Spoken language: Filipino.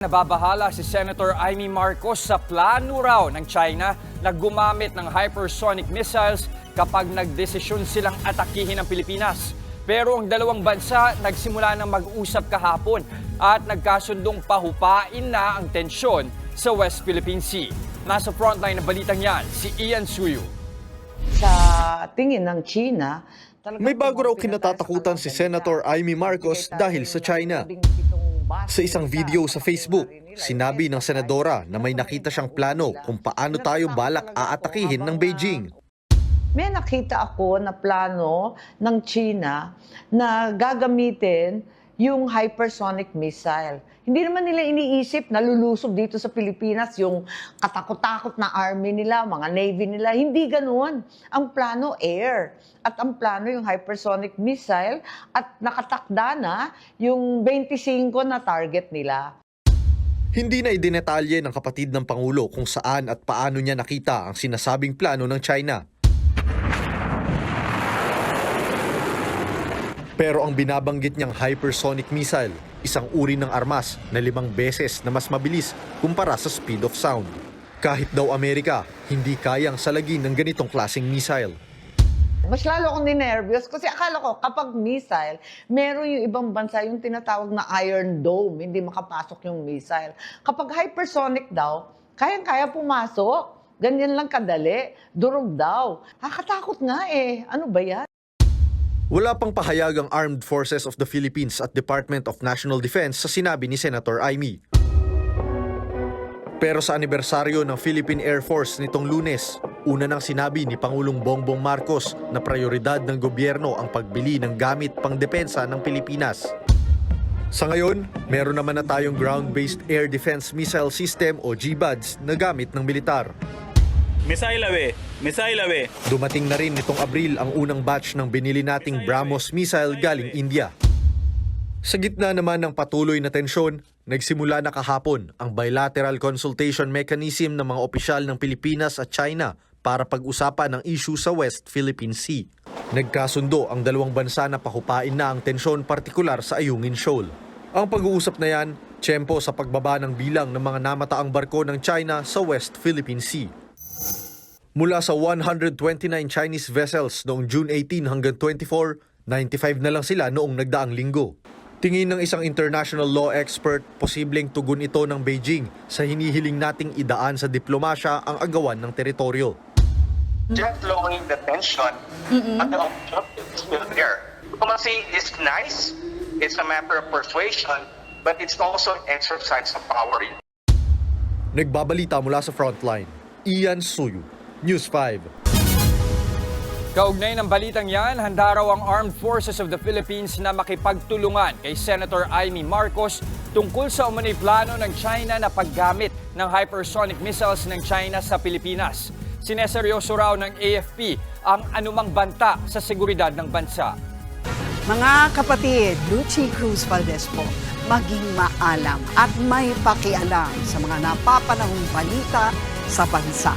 Nababahala si Senator Amy Marcos sa plano raw ng China na gumamit ng hypersonic missiles kapag nagdesisyon silang atakihin ang Pilipinas. Pero ang dalawang bansa nagsimula ng mag-usap kahapon at nagkasundong pahupain na ang tensyon sa West Philippine Sea. Nasa frontline ng balitang yan, si Ian Suyu. sa tingin ng China, May bago raw kinatatakutan si Senator. Amy Marcos dahil sa China. Sa isang sa video sa Facebook, sinabi ng senadora na may nakita siyang plano kung paano tayo balak aatakihin ng Beijing. May nakita ako na plano ng China na gagamitin yung hypersonic missile. Hindi naman nila iniisip na lulusob dito sa Pilipinas yung katakot-takot na army nila, mga navy nila. Hindi ganoon. Ang plano, air. At ang plano yung hypersonic missile at nakatakda na yung 25 na target nila. Hindi na idinetalye ng kapatid ng Pangulo kung saan at paano niya nakita ang sinasabing plano ng China. Pero ang binabanggit niyang hypersonic missile, isang uri ng armas na limang beses na mas mabilis kumpara sa speed of sound. Kahit daw Amerika, hindi kayang salagin ng ganitong klaseng missile. Mas lalo akong ninervyos kasi akala ko kapag missile, meron yung ibang bansa yung tinatawag na Iron Dome, hindi makapasok yung missile. Kapag hypersonic daw, kayang-kaya pumasok. Ganyan lang kadali, durog daw. Nakakatakot nga eh. Ano ba yan? Wala pang pahayag ang Armed Forces of the Philippines at Department of National Defense sa sinabi ni Senator Amy. Pero sa anibersaryo ng Philippine Air Force nitong lunes, una nang sinabi ni Pangulong Bongbong Marcos na prioridad ng gobyerno ang pagbili ng gamit pang depensa ng Pilipinas. Sa ngayon, meron naman na tayong Ground-Based Air Defense Missile System o GBADS na gamit ng militar. Missile away. Missile away. Dumating na rin nitong Abril ang unang batch ng binili nating BrahMos missile galing India. Sa gitna naman ng patuloy na tensyon, nagsimula na kahapon ang bilateral consultation mechanism ng mga opisyal ng Pilipinas at China para pag-usapan ang issue sa West Philippine Sea. Nagkasundo ang dalawang bansa na pahupain na ang tensyon partikular sa Ayungin Shoal. Ang pag-uusap na yan, tiyempo sa pagbaba ng bilang ng mga namataang barko ng China sa West Philippine Sea. Mula sa 129 Chinese vessels noong June 18 hanggang 24, 95 na lang sila noong nagdaang linggo. Tingin ng isang international law expert, posibleng tugon ito ng Beijing sa hinihiling nating idaan sa diplomasya ang agawan ng teritoryo. just lowering the tension, but the objective is still there. Diplomacy is nice, it's a matter of persuasion, but it's also an exercise of power. Nagbabalita mula sa frontline, Ian Suyu, News 5. Kaugnay ng balitang yan, handa raw ang Armed Forces of the Philippines na makipagtulungan kay Senator Amy Marcos tungkol sa umano'y plano ng China na paggamit ng hypersonic missiles ng China sa Pilipinas. Sineseryoso raw ng AFP ang anumang banta sa seguridad ng bansa. Mga kapatid, Lucy Cruz Valdez po, maging maalam at may pakialam sa mga napapanahong balita sa bansa.